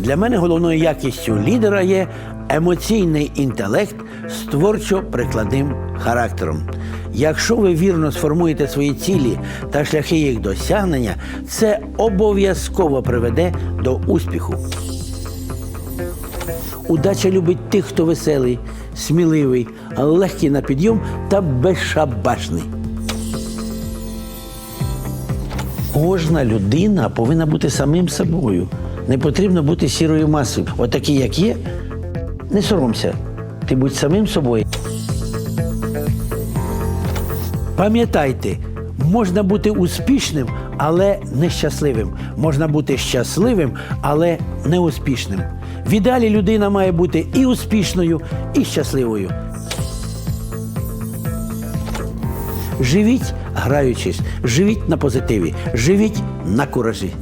Для мене головною якістю лідера є емоційний інтелект з творчо-прикладним характером. Якщо ви вірно сформуєте свої цілі та шляхи їх досягнення, це обов'язково приведе до успіху. Удача любить тих, хто веселий, сміливий, легкий на підйом та безшабашний. Кожна людина повинна бути самим собою. Не потрібно бути сірою масою. Отакі, як є, не соромся. Ти будь самим собою. Пам'ятайте, можна бути успішним, але нещасливим. Можна бути щасливим, але неуспішним. В ідеалі людина має бути і успішною, і щасливою. Живіть граючись, живіть на позитиві, живіть на куражі.